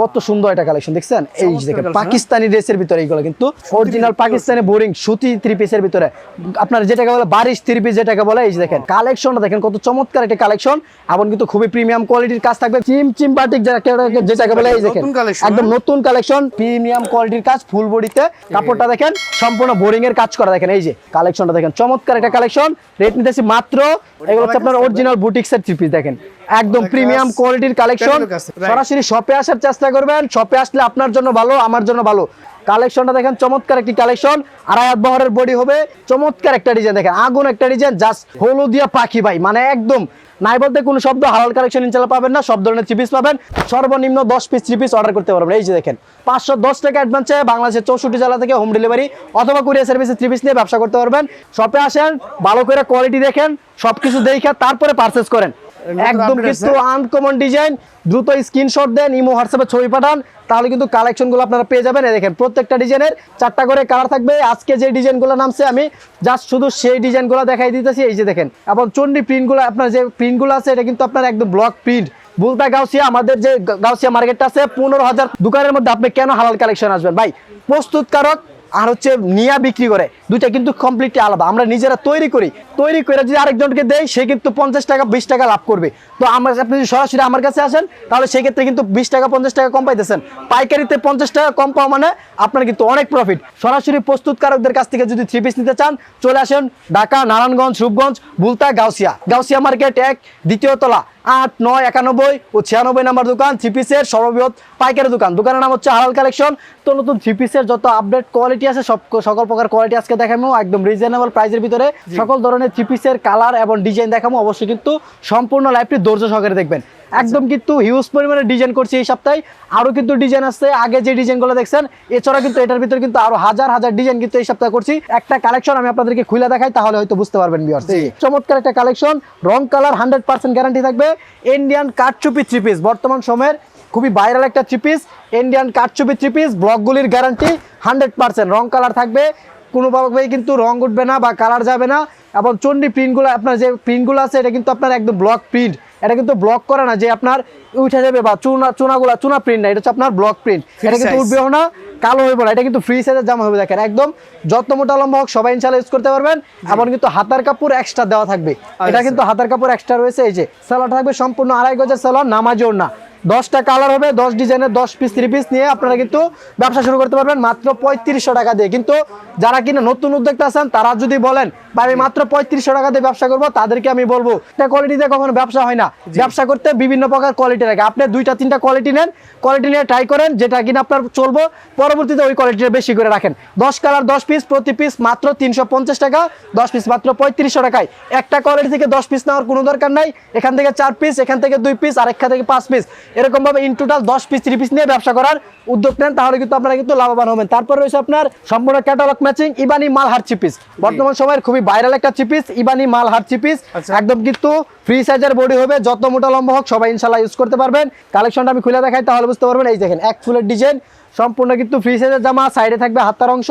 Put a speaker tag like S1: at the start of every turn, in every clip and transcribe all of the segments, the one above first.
S1: কত সুন্দর একটা কালেকশন দেখছেন? এই দেখেন পাকিস্তানি ড্রেসের ভিতরে এইগুলো কিন্তু অরিজিনাল পাকিস্তানি বোরিং সুতি থ্রি পিসের ভিতরে। আপনার যেটাকে বলে বারিশ থ্রি পিস যেটাকে বলে এই দেখেন কালেকশনটা দেখেন কত চমৎকার একটা কালেকশন এবং কিন্তু খুবই প্রিমিয়াম কোয়ালিটির কাজ থাকবে। চিম চিম বাটিক যেটাকে বলে এই দেখেন একদম নতুন কালেকশন প্রিমিয়াম কোয়ালিটির কাজ ফুল বডিতে কাপড়টা দেখেন সম্পূর্ণ বোরিং এর কাজ করা দেখেন এই যে কালেকশনটা দেখেন চমৎকার একটা কালেকশন রেট নিতেছি মাত্র এগুলো হচ্ছে আপনার অরিজিনাল বুটিক্সের থ্রি পিস দেখেন। একদম প্রিমিয়াম কোয়ালিটির কালেকশন. সরাসরি শপে আসার চেষ্টা করবেন। শপে আসলে আপনার জন্য ভালো আমার জন্য ভালো। কালেকশনটা দেখেন চমৎকার একটি কালেকশন আড়াই হাত বহরের বডি হবে। চমৎকার একটা ডিজাইন দেখেন আগুন একটা ডিজাইন জাস্ট হলুদিয়া পাখি ভাই মানে একদম। নাই বলতে কোনো শব্দ হালাল কালেকশন ইনশাল্লাহ পাবেন না সব ধরনের থ্রি পিস পাবেন। সর্বনিম্ন দশ পিস থ্রি পিস অর্ডার করতে পারবেন। এই যে দেখেন পাঁচশো দশ টাকা অ্যাডভান্সে বাংলাদেশের চৌষট্টি জেলা থেকে হোম ডেলিভারি অথবা কুরিয়ার সার্ভিসে থ্রি পিস নিয়ে ব্যবসা করতে পারবেন। শপে আসেন ভালো করে কোয়ালিটি দেখেন সবকিছু দেখে তারপরে পারচেস করেন। একদম কিন্তু। আনকমন ডিজাইন দ্রুত স্ক্রিনশট দেন ইমো হোয়াটসঅ্যাপে ছবি পাঠান তাহলে কিন্তু কালেকশনগুলো আপনারা পেয়ে যাবেন। এই দেখেন প্রত্যেকটা ডিজাইনের চারটা করে কালার থাকবে। আজকে যে ডিজাইনগুলো নামছে আমি জাস্ট শুধু সেই ডিজাইনগুলো দেখাই দিতেছি। এই যে দেখেন এবং চন্ডি প্রিন্টগুলো আপনার যে প্রিন্টগুলো আছে এটা কিন্তু আপনার একদম ব্লক প্রিন্ট বুলতা গাউসিয়া আমাদের যে গাউসিয়া মার্কেটটা আছে পনেরো হাজার দোকানের মধ্যে আপনি কেন হালাল কালেকশন আসবেন? ভাই প্রস্তুতকারক আর হচ্ছে নিয়া বিক্রি করে দুইটা কিন্তু কমপ্লিটলি আলাদা। আমরা নিজেরা তৈরি করি তৈরি করে যদি আরেকজনকে দেই সে কিন্তু পঞ্চাশ টাকা বিশ টাকা লাভ করবে। তো আমরা আপনি যদি সরাসরি আমার কাছে আসেন তাহলে সেক্ষেত্রে কিন্তু বিশ টাকা পঞ্চাশ টাকা কম পাইতেছেন। পাইকারিতে পঞ্চাশ টাকা কম পাওয়া মানে আপনার কিন্তু অনেক প্রফিট সরাসরি প্রস্তুতকারকদের কাছ থেকে যদি থ্রি পিস নিতে চান চলে আসেন ঢাকা নারায়ণগঞ্জ রূপগঞ্জ বুলতা গাউসিয়া। গাউসিয়া মার্কেট এক দ্বিতীয় তলা আট নয় একানব্বই ও ছিয়ানব্বই নাম্বার দোকান থ্রি পিসের সর্ববৃহৎ পাইকারি দোকান। দোকানের নাম হচ্ছে হালাল কালেকশন তো নতুন থ্রি পিসের যত আপডেট কোয়ালিটি আছে সব সকল প্রকার কোয়ালিটি আজকে দেখাবো একদম রিজনেবল প্রাইসের ভিতরে। সকল ধরনের থ্রি পিসের কালার এবং ডিজাইন দেখাবো অবশ্যই কিন্তু সম্পূর্ণ লাইভটি ধৈর্য সহকারে দেখবেন। একদম কিন্তু হিউজ পরিমাণে ডিজাইন করছি এই সপ্তাহে। আরও কিন্তু ডিজাইন আছে আগে যে ডিজাইনগুলো দেখছেন এছাড়া কিন্তু এটার ভিতরে কিন্তু আরও হাজার হাজার ডিজাইন কিন্তু এই সপ্তাহে করছি। একটা কালেকশন আমি আপনাদেরকে খুলে দেখাই তাহলে হয়তো বুঝতে পারবেন ভিউয়ার্স চমৎকার একটা কালেকশন রং কালার হান্ড্রেড পার্সেন্ট গ্যারান্টি থাকবে। ইন্ডিয়ান কাঠচুপি থ্রি পিস বর্তমান সময়ের খুবই ভাইরাল একটা থ্রি পিস ইন্ডিয়ান কাঠচুপি থ্রি পিস ব্লকগুলির গ্যারান্টি হান্ড্রেড পার্সেন্ট রং কালার থাকবে কোনোভাবেই কিন্তু রং উঠবে না বা কালার যাবে না এবং চন্ডি প্রিন্টগুলো আপনার যে প্রিন্টগুলো আছে এটা কিন্তু আপনার একদম ব্লক প্রিন্ট এটা কিন্তু ব্লক করে না যে আপনার উঠে যাবে বা চুনা চুনাগুলা চুনা প্রিন্ট না এটা হচ্ছে আপনার ব্লক প্রিন্ট এটা কিন্তু উঠবেও না কালো হইব না এটা কিন্তু ফ্রি সাইজের জামা হবে দেখেন একদম যত মোটা লম্বা হোক সবাই ইনশাল্লাহ ইউজ করতে পারবেন এবং কিন্তু হাতার কাপড় এক্সট্রা দেওয়া থাকবে। এটা
S2: আচ্ছা।
S1: কিন্তু হাতার কাপড় এক্সট্রা রয়েছে এই যে সালোয়ার থাকবে সম্পূর্ণ আড়াই গজের সালোয়ার নামাজেও না। দশটা কালার হবে দশ ডিজাইনের দশ পিস থ্রি পিস নিয়ে আপনারা কিন্তু ব্যবসা শুরু করতে পারবেন মাত্র পঁয়ত্রিশশো টাকা দিয়ে। কিন্তু যারা কিনা নতুন উদ্যোক্তা আছেন তারা যদি বলেন বা আমি মাত্র পঁয়ত্রিশশো টাকা দিয়ে ব্যবসা করব তাদেরকে আমি বলব একটা কোয়ালিটিতে কখনো ব্যবসা হয় না। ব্যবসা করতে বিভিন্ন প্রকার কোয়ালিটি লাগে। আপনি দুইটা তিনটা কোয়ালিটি নেন কোয়ালিটি নিয়ে ট্রাই করেন যেটা কিনা আপনার চলবো পরবর্তীতে ওই কোয়ালিটিটা বেশি করে রাখেন। দশ কালার দশ পিস প্রতি পিস মাত্র তিনশো পঞ্চাশ টাকা দশ পিস মাত্র পঁয়ত্রিশশো টাকায়। একটা কোয়ালিটি থেকে দশ পিস নেওয়ার কোনো দরকার নাই। এখান থেকে চার পিস এখান থেকে দুই পিস আর এখান থেকে পাঁচ পিস এরকম ভাবে ইন টোটাল দশ পিস থ্রি পিস নিয়ে ব্যবসা করার উদ্যোগ নেন তাহলে কিন্তু আপনারা কিন্তু লাভবান হবেন। তারপর রয়েছে আপনার সম্পূর্ণ ক্যাটালগ ম্যাচিং ইবানি মাল হার চিপিস বর্তমান সময়ের খুবই ভাইরাল একটা চিপিস ইবানি মাল হার চিপিস
S2: আচ্ছা।
S1: একদম কিন্তু ফ্রি সাইজের বডি হবে যত মোটা লম্বা হোক সবাই ইনশাল্লাহ ইউজ করতে পারবেন। কালেকশনটা আমি খুলে দেখাই তাহলে বুঝতে পারবেন এই দেখেন এক ফুলের ডিজাইন সম্পূর্ণ কিন্তু ফ্রি সাইজের জামা সাইডে থাকবে হাতার অংশ।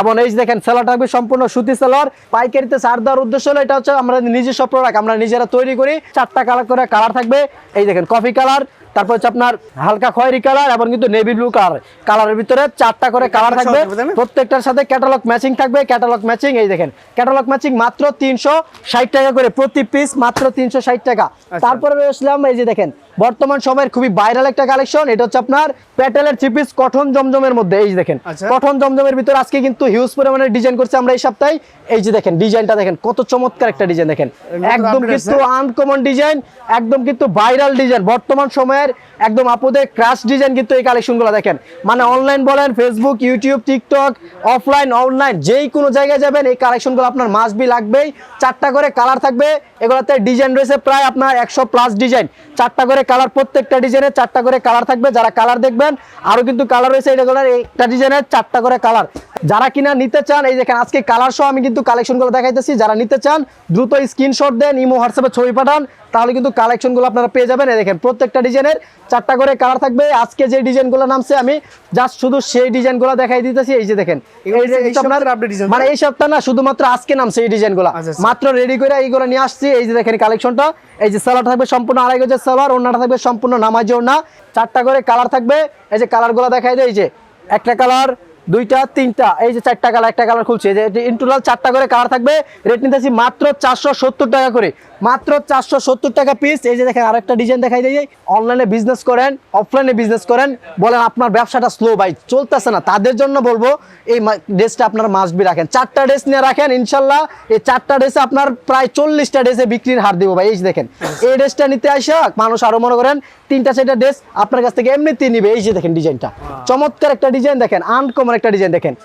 S1: এবং এই দেখেন সেলার থাকবে সম্পূর্ণ সুতি সেলার পাইকারিতে সার দেওয়ার উদ্দেশ্য হলো এটা হচ্ছে আমরা নিজস্ব প্রোডাক্ট আমরা নিজেরা তৈরি করি। চারটা কালার করে কালার থাকবে। এই দেখেন কফি কালার তারপর হচ্ছে আপনার হালকা খয়েরি কালার এবং কিন্তু নেভি ব্লু কালার কালারের ভিতরে চারটা করে কালার থাকবে? প্রত্যেকটার সাথে ক্যাটালগ ম্যাচিং থাকবে ক্যাটালগ ম্যাচিং এই দেখেন ক্যাটালগ ম্যাচিং মাত্র তিনশো ষাট টাকা করে প্রতি পিস মাত্র তিনশো ষাট টাকা
S2: আচ্ছা।
S1: তারপরে আসলাম এই যে দেখেন বর্তমান সময়ের খুবই ভাইরাল একটা কালেকশন এটা হচ্ছে আপনার প্যাটেলের থ্রি পিস কঠন জমজমের মধ্যে। এই দেখেন
S2: আচ্ছা।
S1: কঠন জমজমের ভিতর আজকে কিন্তু হিউজ পরিমাণে ডিজাইন করছে আমরা এই সপ্তাহে। এই যে দেখেন ডিজাইনটা দেখেন কত চমৎকার একটা ডিজাইন দেখেন। একদম কিন্তু আনকমন ডিজাইন একদম কিন্তু ভাইরাল ডিজাইন বর্তমান সময়ের একদম আপুদের ক্রাশ ডিজাইন কিন্তু এই কালেকশনগুলো দেখেন। মানে অনলাইন বলেন Facebook YouTube TikTok offline online যেই কোনো জায়গায় যাবেন এই কালেকশনগুলো আপনার মাস বি লাগবেই। চারটা করে কালার থাকবে এগুলোতে ডিজাইন রয়েছে প্রায় আপনার একশো প্লাস ডিজাইন চারটা করে কালার প্রত্যেকটা ডিজাইনের চারটা করে কালার থাকবে। যারা কালার দেখবেন আরও কিন্তু কালার রয়েছে এগুলোর একটা ডিজাইনের চারটা করে কালার। যারা কিনা নিতে চান এই দেখেন আজকে কালার সহ আমি কিন্তু কালেকশনগুলো দেখাইতেছি। যারা নিতে চান দ্রুত স্ক্রিনশট দেন ইমো হোয়াটসঅ্যাপে ছবি পাঠান তাহলে কিন্তু কালেকশনগুলো আপনারা পেয়ে যাবেন। এই দেখেন প্রত্যেকটা ডিজাইনের চারটা করে কালার থাকবে। আজকে যে ডিজাইনগুলো নামছে আমি জাস্ট শুধু সেই ডিজাইনগুলো দেখাই দিতেছি। এই যে দেখেন মানে এই সপ্তাহ না শুধুমাত্র আজকে নামছে এই ডিজাইনগুলো।
S2: আচ্ছা, আচ্ছা।
S1: মাত্র রেডি করে এইগুলো নিয়ে আসছি। এই যে দেখেন কালেকশনটা এই যে সালোয়ার থাকবে সম্পূর্ণ আড়াই গজের সালোয়ার ওনার ওড়নাটা থাকবে, সম্পূর্ণ নামাজেও না। চারটা করে কালার থাকবে। এই যে কালারগুলো দেখাই দেয় এই যে, একটা কালার দুইটা, তিনটা, এই যে চারটা কালার একটা কালার খুলছে। যে ইন টোটাল চারটা করে কালার থাকবে। রেট নিতেছি মাত্র চারশো সত্তর টাকা করে। মাত্র চারশো সত্তর টাকা পিস এই যে দেখেন আরেকটা ডিজাইন দেখাই দিয়ে অনলাইনে বিজনেস করেন অফলাইনে বিজনেস করেন। বলেন আপনার ব্যবসাটা স্লো বাই চলতেছে না। তাদের জন্য বলব, এই ড্রেসটা আপনারা মাসবি রাখেন। চারটা ড্রেস নিয়ে রাখেন, ইনশাল্লাহ এই চারটা ড্রেসে আপনার প্রায় চল্লিশটা ড্রেসে বিক্রির হার দিব, ভাই। এই দেখেন, এই ড্রেসটা নিতে আসা মানুষ আরও মনে করেন তিনটা চারটা ড্রেস আপনার কাছ থেকে এমনিতেই নিবে। এই যে দেখেন ডিজাইনটা। চমৎকার একটা ডিজাইন দেখেন আনকমন একটা ডিজাইন দেখেন।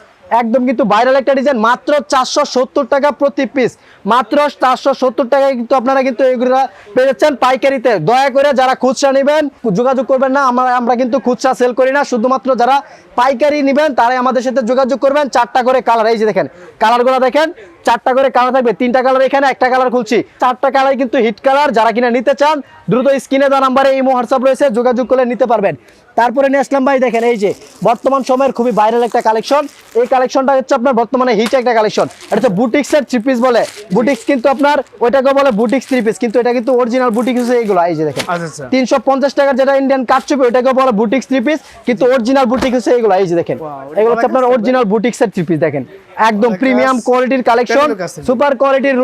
S1: একদম কিন্তু ভাইরাল একটা ডিজাইন মাত্র চারশো সত্তর টাকা প্রতি পিস মাত্র চারশো সত্তর টাকায় কিন্তু আপনারা কিন্তু এগুলো পেয়েছেন পাইকারিতে। দয়া করে যারা খুচরা নেবেন যোগাযোগ করবেন না আমরা আমরা কিন্তু খুচরা সেল করি না। শুধুমাত্র যারা পাইকারি নেবেন তারাই আমাদের সাথে যোগাযোগ করবেন। চারটা করে কালার এই যে দেখেন কালারগুলো দেখেন চারটা করে কালার থাকবে। তিনটা কালার এখানে একটা কালার খুলছি। চারটা কালার কিন্তু হিট কালার যারা কিনা নিতে চান দ্রুত স্ক্রিনে দেওয়া নাম্বারে এই হোয়াটসঅ্যাপ রয়েছে যোগাযোগ করলে নিতে পারবেন। তারপরে নিয়ে আসলাম ভাই দেখেন এই যে বর্তমান সময়ের খুবই ভাইরাল একটা কালেকশন এই কালেকশনটা হচ্ছে আপনার বর্তমানে হিট একটা কালেকশন এটা হচ্ছে বুটিক্সের থ্রি পিস বলে। বুটিক্স কিন্তু আপনার ওইটাকে বলে বুটিক্স থ্রি পিস কিন্তু এটা কিন্তু অরিজিনাল বুটিক্স হচ্ছে এইগুলো এই যে দেখেন।
S2: আচ্ছা আচ্ছা।
S1: তিনশো পঞ্চাশ টাকার যেটা ইন্ডিয়ান কাটচুপি ওইটাকে বলে বুটিক্স থ্রি পিস কিন্তু অরিজিনাল বুটিক হচ্ছে এগুলো এই যে দেখেন এগুলো হচ্ছে আপনার অরিজিনাল বুটিক্সের থ্রি পিস দেখেন একদম প্রিমিয়াম কোয়ালিটির কালেকশন। সুপার কোয়ালিটির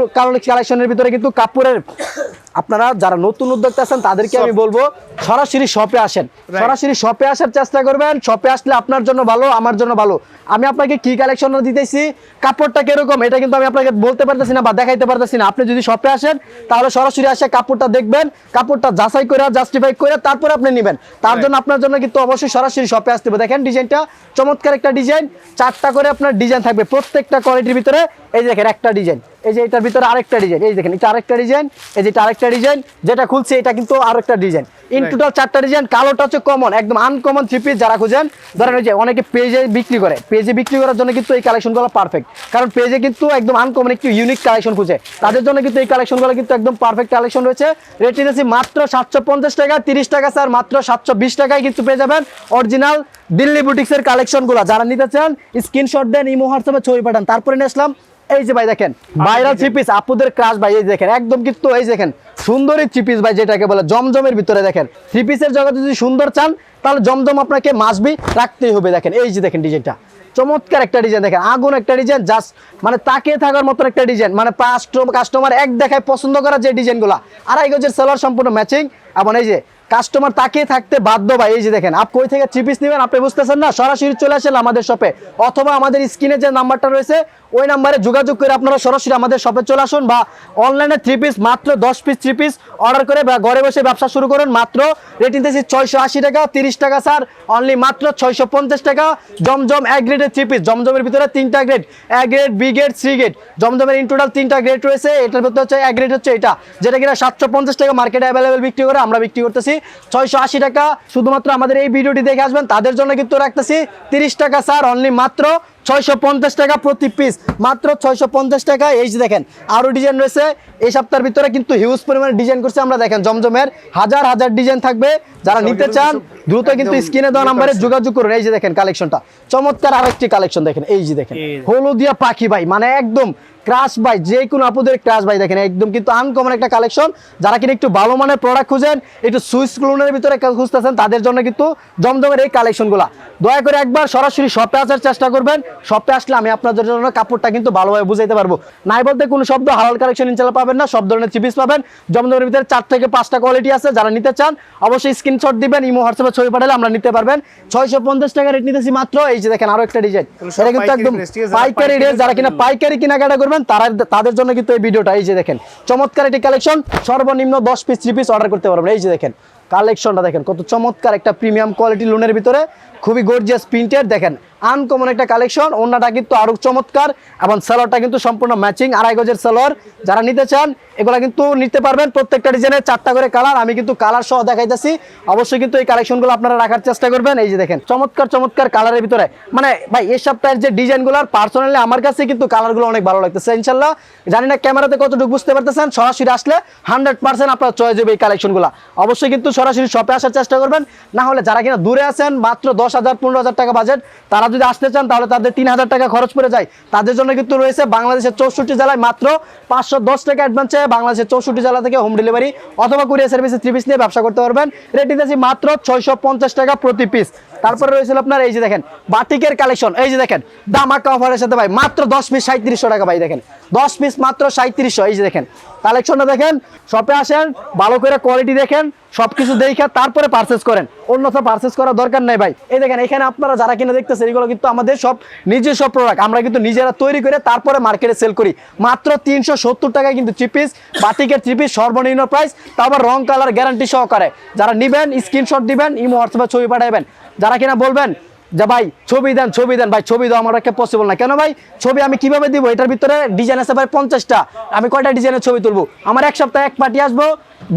S1: কালেকশনের ভিতরে কিন্তু কাপড়ের আপনারা যারা নতুন উদ্যোক্তা আছেন তাদেরকে আমি বলব সরাসরি শপে আসেন। সরাসরি শপে আসার চেষ্টা করবেন। শপে আসলে আপনার জন্য ভালো আমার জন্য ভালো। আমি আপনাকে কি কালেকশন দিতেছি কাপড়টা কীরকম এটা কিন্তু আমি আপনাকে বলতে পারতেছি না বা দেখাইতে পারতেছি না। আপনি যদি শপে আসেন তাহলে সরাসরি আসে কাপড়টা দেখবেন কাপড়টা যাচাই করে জাস্টিফাই করে তারপরে আপনি নেবেন। তার জন্য আপনার জন্য কিন্তু অবশ্যই সরাসরি শপে আসতে হবে। দেখেন ডিজাইনটা চমৎকার একটা ডিজাইন চারটা করে আপনার ডিজাইন থাকবে প্রত্যেকটা কোয়ালিটির ভিতরে। এই দেখেন একটা ডিজাইন এই যে এটার ভিতরে আরেকটা ডিজাইন এই দেখেন এটা আরেকটা ডিজাইন এই যে আরেকটা ডিজাইন যেটা খুলছে এটা কিন্তু আরেকটা ডিজাইন। ইন টোটাল চারটা ডিজাইন কালোটা হচ্ছে কমন একদম আনকমন থ্রি পিস যারা খুঁজেন ধরেন ওই যে অনেকে পেজে বিক্রি করে পেজে বিক্রি করার জন্য কিন্তু এই কালেকশনগুলো পারফেক্ট কারণ পেজে কিন্তু একদম আনকমন একটু ইউনিক কালেকশন খুঁজে। তাদের জন্য কিন্তু এই কালেকশনগুলো কিন্তু একদম পারফেক্ট কালেকশন রয়েছে। রেট নিয়েছি মাত্র সাতশো পঞ্চাশ টাকা তিরিশ টাকা স্যার মাত্র সাতশো বিশ টাকায় কিন্তু পেয়ে যাবেন অরিজিনাল দিল্লি বুটিক্সের কালেকশনগুলো যারা নিতে চান স্ক্রিনশট দেন ইমো হোয়াটসঅ্যাপে ছবি পাঠান তারপরে নিয়ে আসলাম। এই যে ভাই দেখেন ভাইরাল থ্রি পিস আপুদের ক্রাশ ভাই এই দেখেন একদম কিন্তু এই দেখেন সুন্দরী থ্রি পিস ভাই যেটাকে বলে জমজমের ভিতরে দেখেন। থ্রি পিসের জগতে যদি সুন্দর চান তাহলে জমজম আপনাকে মাসবি রাখতেই হবে দেখেন এই যে দেখেন ডিজাইনটা চমৎকার একটা ডিজাইন দেখেন আগুন একটা ডিজাইন জাস্ট মানে তাকিয়ে থাকার মতো একটা ডিজাইন মানে কাস্টমার এক দেখায় পছন্দ করা যে ডিজাইনগুলো আড়াই গজের সেলার সম্পূর্ণ ম্যাচিং এবং এই যে কাস্টমার তাকিয়ে থাকতে বাধ্য ভাই এই যে দেখেন আপ কই থেকে চিপিস পিস নেবেন আপনি বুঝতেছেন না? সরাসরি চলে আসেন আমাদের শপে অথবা আমাদের স্ক্রিনে যে নাম্বারটা রয়েছে ওই নাম্বারে যোগাযোগ করে আপনারা সরাসরি আমাদের শপে চলে আসুন বা অনলাইনে থ্রি পিস মাত্র দশ পিস থ্রি পিস অর্ডার করে ঘরে বসে ব্যবসা শুরু করুন। মাত্র রেটিং দিয়েছি ছয়শো আশি টাকা, তিরিশ টাকা স্যার অনলি মাত্র ছয়শো পঞ্চাশ টাকা। জমজম এক গ্রেডের থ্রি পিস জমজমের ভিতরে তিনটা grade A grade B grade C grade জমজমের ইন টোটাল তিনটা গ্রেড রয়েছে, এটার ভিতরে হচ্ছে এক গ্রেড হচ্ছে এটা। যেটা কিনা সাতশো পঞ্চাশ টাকা মার্কেটে অ্যাভেলেবেল বিক্রি করে আমরা বিক্রি করতেছি। ছয়শো আশি টাকা, শুধুমাত্র আমাদের এই ভিডিওটি দেখে আসবেন, তাদের জন্য কিন্তু রাখতেছি। তিরিশ টাকা স্যার অনলি মাত্র ছয়শো পঞ্চাশ টাকা প্রতি পিস মাত্র ছয়শো পঞ্চাশ টাকা। এই যে দেখেন আরও ডিজাইন রয়েছে। এই সপ্তাহের ভিতরে কিন্তু হিউজ পরিমাণে ডিজাইন করছে আমরা দেখেন জমজমের হাজার হাজার ডিজাইন থাকবে। যারা নিতে চান দ্রুত কিন্তু স্ক্রিনে দেওয়া নাম্বারে যোগাযোগ করুন। এই যে দেখেন কালেকশনটা চমৎকার আরেকটি কালেকশন দেখেন। এই যে দেখেন। হলুদিয়া পাখি ভাই মানে একদম ক্রাশ ভাই যে কোনো আপুদের ক্রাশ ভাই দেখেন একদম কিন্তু আনকমন একটা কালেকশন যারা কিনা একটু ভালো মানের প্রোডাক্ট খুঁজেন একটু সুইস ক্লোনের ভিতরে খুঁজতেছেন তাদের জন্য কিন্তু জমজমের এই কালেকশনগুলো দয়া করে একবার সরাসরি শপে আসার চেষ্টা করবেন। শপে আসলে আমি আপনাদের জন্য কাপড়টা কিন্তু ভালোভাবে বুঝাইতে পারব। নাই বলতে কোনো শব্দ হালাল কালেকশন ইনশাল্লাহ পাবেন না সব ধরনের চিপিস পাবেন। জমজমের ভিতরে চার থেকে পাঁচটা কোয়ালিটি আছে যারা নিতে চান অবশ্যই স্ক্রিনশট দিবেন ইমো হোয়াটসঅ্যাপে ছবি পাঠালে আমরা নিতে পারবেন। ছয়শো পঞ্চাশ টাকা রেট নিতেছি মাত্র এই যে দেখেন আরও একটা ডিজাইন এটা কিন্তু একদম পাইকারি রেট যারা কিনা পাইকারি কেনাকাটা করবেন তারা তাদের জন্য কিন্তু এই ভিডিওটা, এই যে দেখেন, চমৎকার একটি কালেকশন, সর্বনিম্ন দশ পিস থ্রি পিস অর্ডার করতে পারবেন। এই যে দেখেন, কালেকশনটা দেখেন, কত চমৎকার একটা প্রিমিয়াম কোয়ালিটি লোনের ভিতরে, খুবই গর্জিয়াস প্রিন্টের দেখেন আনকমন একটা কালেকশন। ওনাটা কিন্তু আরও চমৎকার এবং সালোয়ারটা কিন্তু সম্পূর্ণ ম্যাচিং আড়াই গজের সালোয়ার। যারা নিতে চান, এগুলা কিন্তু নিতে পারবেন। প্রত্যেকটা ডিজাইনের চারটা করে কালার। আমি কিন্তু কালার সহ দেখাইতেছি। অবশ্যই কিন্তু এই কালেকশনগুলো আপনারা রাখার চেষ্টা করবেন। এই যে দেখেন, চমৎকার চমৎকার কালারের ভিতরে। মানে ভাই এই সপ্তাহের যে ডিজাইনগুলোর পার্সোনালি আমার কাছে কিন্তু কালারগুলো অনেক ভালো লাগতেছে ইনশাল্লাহ জানি না ক্যামেরাতে কতটুকু বুঝতে পারতেছেন, সরাসরি আসলে হান্ড্রেড পার্সেন্ট আপনার চয়েস হবে এই কালেকশনগুলো। অবশ্যই কিন্তু সরাসরি শপে আসার চেষ্টা করবেন। না হলে যারা কিনা দূরে আছেন, মাত্র দশ হাজার, পনেরো হাজার টাকা বাজেট তারা যদি আসতে চান, তাহলে তাদের তিন হাজার টাকা খরচ পড়ে যায়। তাদের জন্য কিন্তু রয়েছে বাংলাদেশের চৌষট্টি জেলায় মাত্র পাঁচশো দশ টাকা অ্যাডভান্স চাই বাংলাদেশের চৌষট্টি জেলা থেকে হোম ডেলিভারি অথবা কুরিয়ার সার্ভিসে থ্রি পিস নিয়ে ব্যবসা করতে পারবেন। রেটিং দিতেছি মাত্র ছয়শো পঞ্চাশ টাকা প্রতি পিস তারপরে রয়েছিল আপনার এই যে দেখেন, বাটিকের কালেকশন এই যে দেখেন, দামাকা অফারের সাথে ভাই, মাত্র দশ পিস সাঁত্রিশশো টাকা ভাই, দেখেন, দশ পিস মাত্র সাঁত্রিশশো এই যে দেখেন কালেকশনটা দেখেন শপে আসেন, ভালো করে কোয়ালিটি দেখেন, সবকিছু দেখে তারপরে পারচেস করেন। অন্যথা পারচেস করার দরকার নাই ভাই। এই দেখেন, এখানে আপনারা যারা কিনে দেখতেছেন, এগুলো কিন্তু আমাদের সব নিজস্ব প্রোডাক্ট আমরা কিন্তু নিজেরা তৈরি করে তারপরে মার্কেটে সেল করি। মাত্র তিনশো সত্তর টাকায় কিন্তু থ্রি পিস বাটিকের থ্রি পিস সর্বনিম্ন প্রাইস তারপর রং কালার গ্যারান্টি সহকারে। যারা নিবেন স্ক্রিনশট দিবেন, ইমো হোয়াটসঅ্যাপে ছবি পাঠাবেন যারা কিনা বলবেন যে ভাই, ছবি দেন ছবি দেন, ভাই, ছবি দেওয়া আমার একটা পসিবল না। কেন ভাই? ছবি আমি কীভাবে দিব? এটার ভিতরে ডিজাইন আছে ভাই পঞ্চাশটা। আমি কয়টা ডিজাইনের ছবি তুলবো? আমার এক সপ্তাহে এক পার্টি আসব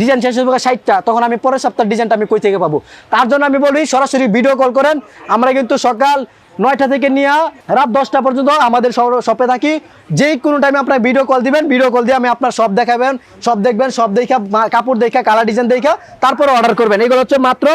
S1: ডিজাইন শেষ হবে ষাটটা। তখন আমি পরের সপ্তাহ ডিজাইনটা আমি কই থেকে পাবো? তার জন্য আমি বলি, সরাসরি ভিডিও কল করেন। আমরা কিন্তু সকাল নয়টা থেকে নিয়ে রাত দশটা পর্যন্ত আমাদের শপে থাকি। যে কোনো টাইমে আপনার ভিডিও কল দিবেন ভিডিও কল দিয়ে আমি আপনার সব দেখাবেন সব দেখবেন সব দেখা কাপড় দেখা কালার ডিজাইন দেখা তারপরে অর্ডার করবেন। এগুলো হচ্ছে মাত্র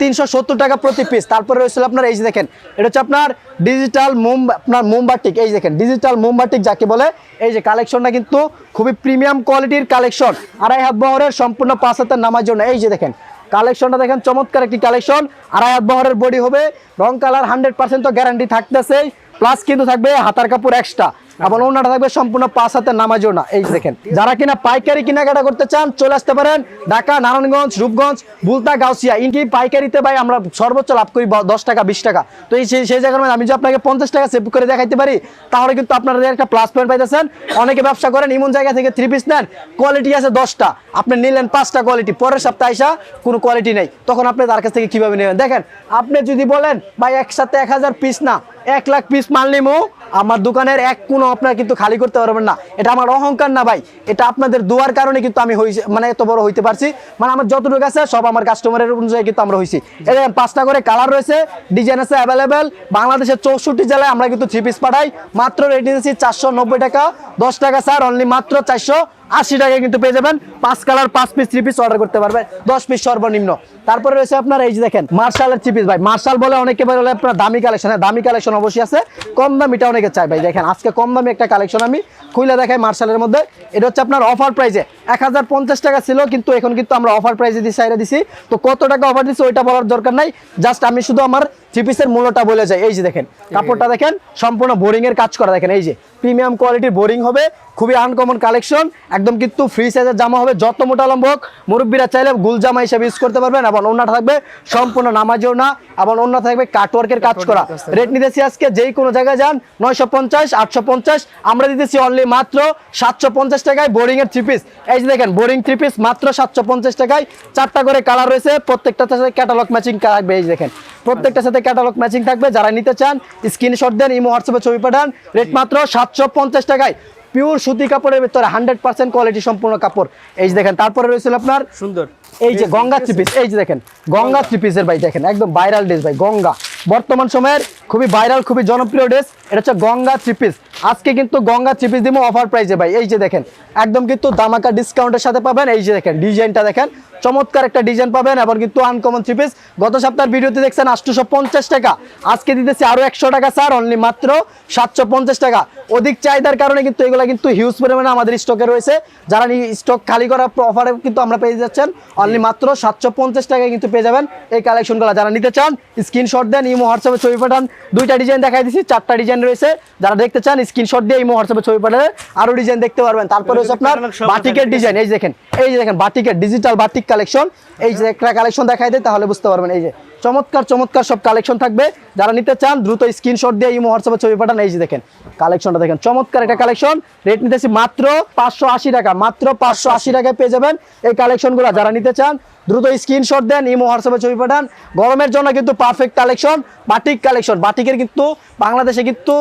S1: তিনশো সত্তর টাকা প্রতি পিস তারপরে রয়েছিল আপনার, এই যে দেখেন, এটা হচ্ছে আপনার ডিজিটাল মোম, আপনার মোমবাটিক এই দেখেন ডিজিটাল মোমবাটিক যাকে বলে, এই যে কালেকশনটা কিন্তু খুবই প্রিমিয়াম কোয়ালিটির কালেকশন আড়াই হাত বহরের সম্পূর্ণ পাঁচ হাতের নামার জন্য। এই যে দেখেন কালেকশনটা দেখেন, চমৎকার একটি কালেকশন আড়াই হাত বহরের বডি হবে, রং কালার হান্ড্রেড পার্সেন্ট তো গ্যারান্টি থাকতেছে প্লাস কিন্তু থাকবে হাতার কাপড় এক্সট্রা এবং ওনাটা থাকবে সম্পূর্ণ পাঁচ হাতের নামার জন্য এই দেখেন, যারা কিনা পাইকারি কেনাকাটা করতে চান, চলে আসতে পারেন ঢাকা, নারায়ণগঞ্জ, রূপগঞ্জ, বুলতা, গাউসিয়া। ইনকি পাইকারিতে ভাই আমরা সর্বোচ্চ লাভ করি দশ টাকা, বিশ টাকা। তো এই সেই জায়গার আমি যদি আপনাকে পঞ্চাশ টাকা সেভ করে দেখাইতে পারি, তাহলে কিন্তু আপনারা একটা প্লাস পয়েন্ট পাইতেছেন। অনেকে ব্যবসা করেন, এমন জায়গা থেকে থ্রি পিস নেন কোয়ালিটি আছে দশটা। আপনি নিলেন পাঁচটা কোয়ালিটি পরের সপ্তাহে আসা কোনো কোয়ালিটি নেই। তখন আপনি তার কাছ থেকে কীভাবে নেবেন? দেখেন, আপনি যদি বলেন, ভাই, একসাথে এক হাজার পিস না, এক লাখ পিস মাল নিমু। আমার দোকানের এক কোনো আপনারা কিন্তু খালি করতে পারবেন না। এটা আমার অহংকার না ভাই। এটা আপনাদের দোয়ার কারণে কিন্তু আমি হয়েছি মানে এত বড় হইতে পারছি। মানে আমার যতটুকু আছে সব আমার কাস্টমারের অনুযায়ী কিন্তু আমরা হয়েছি এটা পাঁচটা করে কালার রয়েছে ডিজাইন আছে অ্যাভেলেবেল বাংলাদেশের চৌষট্টি জেলায় আমরা কিন্তু থ্রি পিস পাঠাই। মাত্র রেডি দিয়েছি চারশো টাকা। দশ টাকা স্যার অনলি মাত্র চারশো। আশি টাকায় কিন্তু পেয়ে যাবেন। পাঁচ কালার, পাঁচ পিস থ্রি পিস অর্ডার করতে পারবেন দশ পিস সর্বনিম্ন। তারপরে রয়েছে আপনার এই যে দেখেন মার্শালের থ্রি পিস ভাই। মার্শাল বলে অনেকে বলে আপনার দামি কালেকশন দামি কালেকশন অবশ্যই আছে। কম দামিটা অনেকে চাই ভাই। দেখেন, আজকে কম দামি একটা কালেকশন আমি খুলে দেখাই মার্শালের মধ্যে। এটা হচ্ছে আপনার অফার প্রাইসে এক হাজার পঞ্চাশ টাকা ছিল, কিন্তু এখন কিন্তু আমরা অফার প্রাইসে দিচ্ছি দিছি তো কত টাকা অফার দিচ্ছি ওইটা বলার দরকার নাই। জাস্ট আমি শুধু আমার থ্রি পিসের মূল্যটা বলে যাই এই যে দেখেন কাপড়টা দেখেন সম্পূর্ণ বোরিং এর কাজ করা দেখেন। এই যে প্রিমিয়াম কোয়ালিটির বোরিং হবে খুবই আনকমন কালেকশন একদম কিন্তু ফ্রি সাইজের জামা হবে যত মোটা লম্বা হোক মুরব্বীরা চাইলে গুল জামা হিসেবে ইউজ করতে পারবেন এবং অন্যটা থাকবে সম্পূর্ণ নামাজেও না এবং অন্য থাকবে কাটওয়ার্কের কাজ করা। রেট নিতেছি আজকে যেই কোনো জায়গায় যান নয়শো পঞ্চাশ আটশো পঞ্চাশ আমরা দিতেছি অনলি মাত্র সাতশো পঞ্চাশ টাকায় বোরিং এর থ্রি পিস এই যে দেখেন বোরিং থ্রি পিস মাত্র সাতশো পঞ্চাশ টাকায় চারটা করে কালার রয়েছে প্রত্যেকটার সাথে ক্যাটালগ ম্যাচিং থাকবে এই যে দেখেন প্রত্যেকটার সাথে ক্যাটালগ ম্যাচিং থাকবে। যারা নিতে চান স্ক্রিনশট দেন ইমো হোয়াটসঅ্যাপে ছবি পাঠান। রেট মাত্র সাতশো পঞ্চাশ টাকায়। পিওর সুতি কাপড়ের ভিতরে হান্ড্রেড পার্সেন্ট কোয়ালিটি সম্পূর্ণ কাপড়। এই যে দেখেন তারপরে রয়েছিল আপনার
S2: সুন্দর।
S1: এই যে গঙ্গা থ্রি পিস এই যে দেখেন গঙ্গা থ্রি পিসের ভাই দেখেন একদম ভাইরাল ড্রেস ভাই গঙ্গা। বর্তমান সময়ের খুবই ভাইরাল খুবই জনপ্রিয় ড্রেস এটা হচ্ছে গঙ্গা থ্রি পিস আজকে কিন্তু গঙ্গা থ্রি পিস দিব অফার প্রাইসে ভাই। এই যে দেখেন একদম কিন্তু দামাকা ডিসকাউন্টের সাথে পাবেন। এই যে দেখেন ডিজাইনটা দেখেন চমৎকার একটা ডিজাইন পাবেন এবং কিন্তু আনকমন থ্রি পিস গত সপ্তাহের ভিডিওতে দেখছেন আটশোশো পঞ্চাশ টাকা। আজকে দিতেছি আরও একশো টাকা স্যার অনলি মাত্র সাতশো পঞ্চাশ টাকা। অধিক চাহিদার কারণে কিন্তু এগুলো কিন্তু হিউজ পরিমাণে আমাদের স্টকে রয়েছে। যারা স্টক খালি করা অফারে কিন্তু আমরা পেয়ে যাচ্ছেন অনলি মাত্র সাতশো পঞ্চাশ টাকায় কিন্তু পেয়ে যাবেন এই কালেকশনগুলো যারা নিতে চান স্ক্রিনশট দেন ইমো হোয়াটসঅ্যাপে ছবি পাঠান। দুইটা ডিজাইন দেখাই দিচ্ছি চারটা ডিজাইন রয়েছে। যারা দেখতে চান স্ক্রিনশট দিয়ে ইমো হোয়াটসঅ্যাপে ছবি পাঠালে আরও ডিজাইন দেখতে পারবেন। তারপরে হচ্ছে আপনার বাটিকের ডিজাইন এই যে দেখেন এই যে দেখেন বাটিকের ডিজিটাল বাটিক কালেকশন এই যে একটা কালেকশন দেখাই দেয় তাহলে বুঝতে পারবেন। এই যে চমৎকার চমৎকার সব কালেকশন থাকবে। যারা নিতে চান, দ্রুত স্ক্রিনশট দিয়ে ইমো হোয়াটসঅ্যাপে ছবি পাঠান। এই যে দেখেন কালেকশনটা দেখেন, চমৎকার একটা কালেকশন রেট নিতেছি মাত্র পাঁচশো আশি টাকা, মাত্র পাঁচশো আশি টাকায় পেয়ে যাবেন এই কালেকশনগুলো যারা নিতে চান, দ্রুত স্ক্রিনশট দেন ইমো হোয়াটসঅ্যাপে ছবি পাঠান। গরমের জন্য কিন্তু পারফেক্ট কালেকশন বাটিক কালেকশন বাটিকের কিন্তু বাংলাদেশে কিন্তু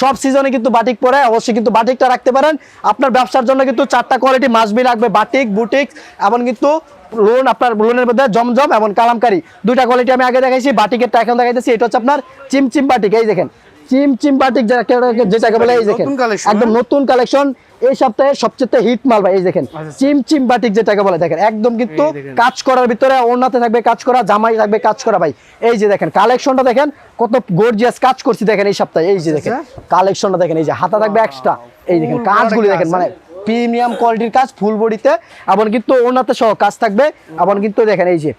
S1: সব সিজনে কিন্তু বাটিক পরে, অবশ্যই কিন্তু বাটিকটা রাখতে পারেন। আপনার ব্যবসার জন্য কিন্তু চারটা কোয়ালিটি মাসবি লাগবে বাটিক বুটিক এবং কিন্তু লোন আপনার লোনের মধ্যে জমজম এবং কালামকারি। দুইটা কোয়ালিটি আমি আগে দেখাইছি বাটিকেরটা এখন দেখাইতেছি এটা হচ্ছে আপনার চিমচিম বাটিক এই দেখেন। চিম চিম বাটিক যেটাকে বলে এই দেখেন। একদম
S2: হ্যাঁ?
S1: নতুন কালেকশন এই সপ্তাহে সবচেয়ে হিট মাল ভাই এই দেখেন।
S2: আচ্ছা।
S1: চিম চিম বাটিক যেটাকে বলে দেখেন। একদম কিন্তু কাজ করার ভিতরে ওড়নাতে থাকবে কাজ করা জামাই থাকবে কাজ করা ভাই। এই যে দেখেন কালেকশনটা দেখেন কত গর্জিয়াস কাজ করছি দেখেন এই সপ্তাহে। এই যে দেখেন কালেকশনটা দেখেন এই যে হাতা থাকবে এক্সট্রা এই দেখেন কাজগুলি দেখেন মানে প্রিমিয়াম কোয়ালিটির কাজ ফুল বডিতে এবং কিন্তু ওনাতে সহ কাজ থাকবে। এবং কিন্তু দেখেন এই যে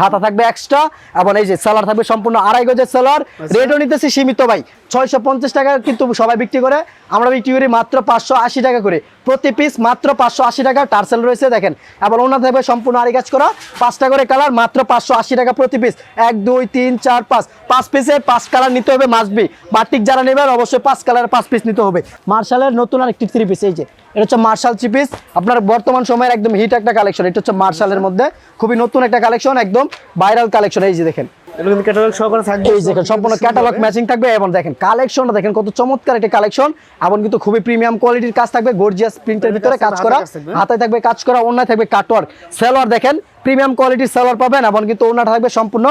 S1: হাতা থাকবে এক্সট্রা এবং এই যে সেলার থাকবে সম্পূর্ণ আড়াই গজের সেলার রেটও নিতেছি সীমিত ভাই ছয়শো পঞ্চাশ টাকা কিন্তু সবাই বিক্রি করে। আমরা বিক্রি করি মাত্র পাঁচশো আশি টাকা করে। প্রতি পিস মাত্র পাঁচশো আশি টাকা। টার্সেল রয়েছে, দেখেন। আবার ওনার থাকবে সম্পূর্ণ আড়ি কাজ করা। পাঁচটা করে কালার মাত্র পাঁচশো আশি টাকা প্রতি পিস এক, দুই, তিন, চার, পাঁচ। পাঁচ পিসে পাঁচ কালার নিতে হবে মাসবি বাটিক যারা নেবেন, অবশ্যই পাঁচ কালারের পাঁচ পিস নিতে হবে। মার্শালের নতুন আরেকটি থ্রি পিস এই যে। এটা হচ্ছে মার্শাল থ্রি পিস আপনার বর্তমান সময়ের একদম হিট একটা কালেকশন এটা হচ্ছে মার্শালের মধ্যে। খুবই নতুন একটা কালেকশন একদম ভাইরাল কালেকশন এই যে দেখেন।
S2: ক্যাটালগ সহকারে থাকবে।
S1: এই দেখেন সম্পূর্ণ ক্যাটালগ ম্যাচিং থাকবে এবং দেখেন কালেকশনটা দেখেন কত চমৎকার একটা কালেকশন এবং কিন্তু খুবই প্রিমিয়াম কোয়ালিটির কাজ থাকবে গর্জিয়াস প্রিন্টের ভিতরে কাজ করা। হাতে থাকবে কাজ করা অন্যায় থাকবে কাটওয়ার্ক সেলোয়ার দেখেন প্রিমিয়াম কোয়ালিটির সালোয়ার পাবেন এবং কিন্তু ওনাটা থাকবে সম্পূর্ণ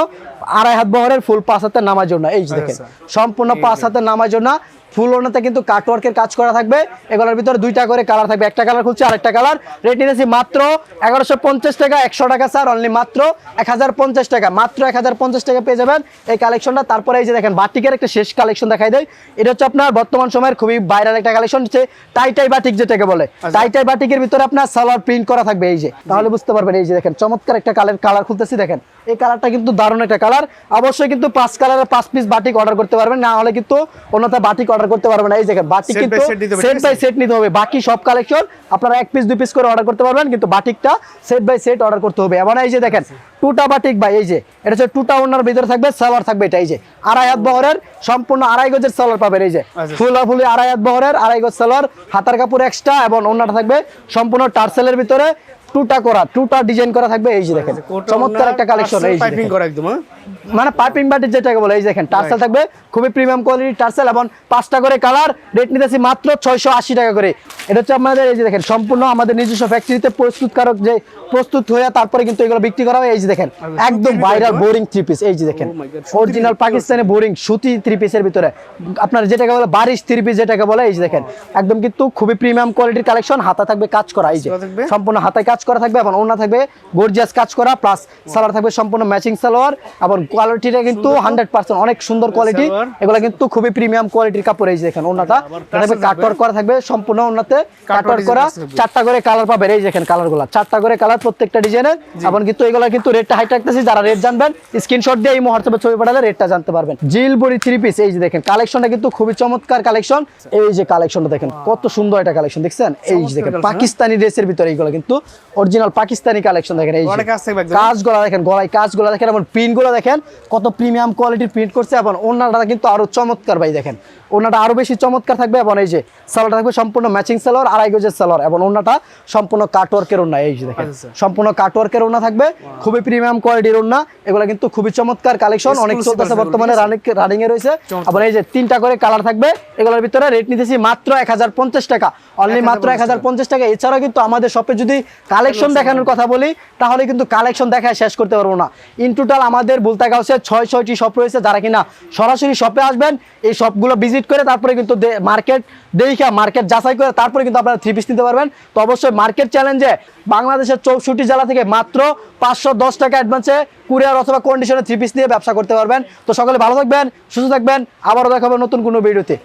S1: আড়াই হাত বহরের ফুল পাঁচ হাতে নামার জন্য এই যে দেখেন
S2: আচ্ছা।
S1: সম্পূর্ণ পাঁচ হাতে নামার জন্য ফুল ওনাতে কিন্তু কাটওয়ার্কের কাজ করা থাকবে। এগুলোর ভিতরে দুইটা করে কালার থাকবে। একটা কালার খুলছে আরেকটা কালার রেট নিতেছি মাত্র এগারোশো পঞ্চাশ টাকা একশো টাকা স্যার অনলি মাত্র এক হাজার পঞ্চাশ টাকা। মাত্র এক হাজার পঞ্চাশ টাকা পেয়ে যাবেন এই কালেকশনটা তারপরে এই যে দেখেন বাটিকের একটা শেষ কালেকশন দেখাই দেয় এটা হচ্ছে আপনার বর্তমান সময়ের খুবই ভাইরাল একটা কালেকশন হচ্ছে টাইটাই বাটিক যেটাকে বলে। টাইটাই বাটিকের ভিতরে আপনার সালোয়ার প্রিন্ট করা থাকবে এই যে। তাহলে বুঝতে পারবেন এই যে দেখেন চমৎকার একটা কালার কালার খুলতেছি দেখেন। এই কালারটা কিন্তু দারুণ একটা কালার অবশ্যই কিন্তু পাঁচ কালারের পাঁচ পিস বাটিক অর্ডার করতে পারবেন। না হলে কিন্তু অন্যথা বাটিক অর্ডার করতে পারবেন এই দেখেন বাটিক কিন্তু সেট বাই সেট নিতে হবে। বাকি সব কালেকশন আপনারা এক পিস দুই পিস করে অর্ডার করতে পারবেন কিন্তু বাটিকটা সেট বাই সেট অর্ডার করতে হবে। এবার এই যে দেখেন টুটা বাটিক ভাই এই যে এটা হচ্ছে টুটা ওনার ভিতরে থাকবে সালোয়ার থাকবে এটা এই যে আড়াই হাত বহরের সম্পূর্ণ আড়াই গজের সালোয়ার পাবেন এই যে
S2: আচ্ছা।
S1: ফুলা ফুলি আড়াই হাত বহরের আড়াই গজ সালোয়ার হাতার কাপড় এক্সট্রা এবং ওনাটা থাকবে সম্পূর্ণ টার্সেলের ভিতরে। টুটা করা টুটা ডিজাইন করা থাকবে এই যে দেখেন। চমৎকার একটা কালেকশন এই
S2: পাইপিং করা একদম হ্যাঁ?
S1: মানে পাইপিং বাটির যেটাকে বলে এই দেখেন টার্সেল থাকবে খুবই প্রিমিয়াম কোয়ালিটির টার্সেল এবং পাঁচটা করে কালার রেট নিতেছি মাত্র ছয়শো আশি টাকা করে। এটা হচ্ছে আপনাদের এই যে দেখেন সম্পূর্ণ আমাদের নিজস্ব ফ্যাক্টরিতে প্রস্তুতকারক যে প্রস্তুত হয়ে তারপরে কিন্তু এগুলো বিক্রি করা হয় এই যে দেখেন একদম ভাইরাল বোরিং থ্রি পিস এই যে দেখেন। অরিজিনাল? পাকিস্তানি বোরিং সুতি থ্রি পিসের ভিতরে। আপনার যেটাকে বলে বারিশ থ্রি পিস যেটাকে বলে এই যে দেখেন একদম কিন্তু খুবই প্রিমিয়াম কোয়ালিটির কালেকশন হাতা থাকবে কাজ করা এই যে। সম্পূর্ণ হাতায় কাজ করা থাকবে এবং ওনা থাকবে গর্জিয়াস কাজ করা প্লাস সালোয়ার থাকবে সম্পূর্ণ ম্যাচিং সালোয়ার এবং কোয়ালিটিটা কিন্তু হান্ড্রেড পার্সেন্ট অনেক সুন্দর কোয়ালিটি এগুলো কিন্তু খুবই প্রিমিয়াম কোয়ালিটির কাপড় এই যে দেখেন ওনাটা থাকবে কাটওয়ার করা থাকবে সম্পূর্ণ ওনাতে কাটওয়ার করা। চারটা করে কালার পাবেন এই দেখেন কালারগুলো চারটা করে কালার প্রত্যেকটা ডিজাইনের এবং কিন্তু এগুলো কিন্তু রেটটা হাইট রাখতেছি যারা রেট জানবেন স্ক্রিনশট দিয়ে এই মুহূর্তে ছবি পাঠালে রেটটা জানতে পারবেন। জিল বড়ি থ্রি পিস এই যে দেখেন কালেকশনটা কিন্তু খুবই চমৎকার কালেকশন এই যে কালেকশনটা দেখেন কত সুন্দর একটা কালেকশন দেখছেন? এই যে দেখেন
S2: collection,
S1: পাকিস্তানি ড্রেসের ভিতরে এইগুলো কিন্তু অরিজিনাল পাকিস্তানি কালেকশন দেখেন এই। কাজগুলো দেখেন গলায় কাজগুলো দেখেন এবং প্রিন্টগুলো দেখেন কত প্রিমিয়াম কোয়ালিটির প্রিন্ট করছে এবং ওনাটা কিন্তু আরও চমৎকার ভাই দেখেন। ওনাটা আরও বেশি চমৎকার থাকবে এবং এই যে সালোয়ারটা থাকবে সম্পূর্ণ ম্যাচিং সালোয়ার আড়াই গজের সালোয়ার এবং ওনাটা সম্পূর্ণ কাটওয়ার্কের ওনা এই যে দেখেন।
S2: আচ্ছা।
S1: সম্পূর্ণ কাটওয়ার্কের ওনা থাকবে খুবই প্রিমিয়াম কোয়ালিটির ওনা এগুলো কিন্তু খুবই চমৎকার কালেকশন অনেক চলতেছে বর্তমানে রানিং রানিং এ রয়েছে। আবার এই যে তিনটা করে কালার থাকবে এগুলোর ভিতরে রেট নিতেছি মাত্র এক হাজার পঞ্চাশ টাকা। অনলি মাত্র এক হাজার পঞ্চাশ টাকা। এছাড়াও কিন্তু আমাদের শপে যদি কালেকশন দেখানোর কথা বলি তাহলে কিন্তু কালেকশন দেখায় শেষ করতে পারব না। ইন টোটাল আমাদের বলতে গাউসে ছয় ছয়টি শপ রয়েছে যারা কিনা সরাসরি শপে আসবেন এই শপগুলো ভিজিট করে তারপরে কিন্তু মার্কেট দেখা মার্কেট যাচাই করে তারপরে কিন্তু আপনারা থ্রি পিস নিতে পারবেন। তো অবশ্যই মার্কেট চ্যালেঞ্জে বাংলাদেশের চৌষট্টি জেলা থেকে মাত্র পাঁচশো দশ টাকা অ্যাডভান্সে কুরিয়ার অথবা কন্ডিশনে থ্রি পিস নিয়ে ব্যবসা করতে পারবেন। তো সকলে ভালো থাকবেন সুস্থ থাকবেন আবারও দেখাবেন নতুন কোনো ভিডিওতে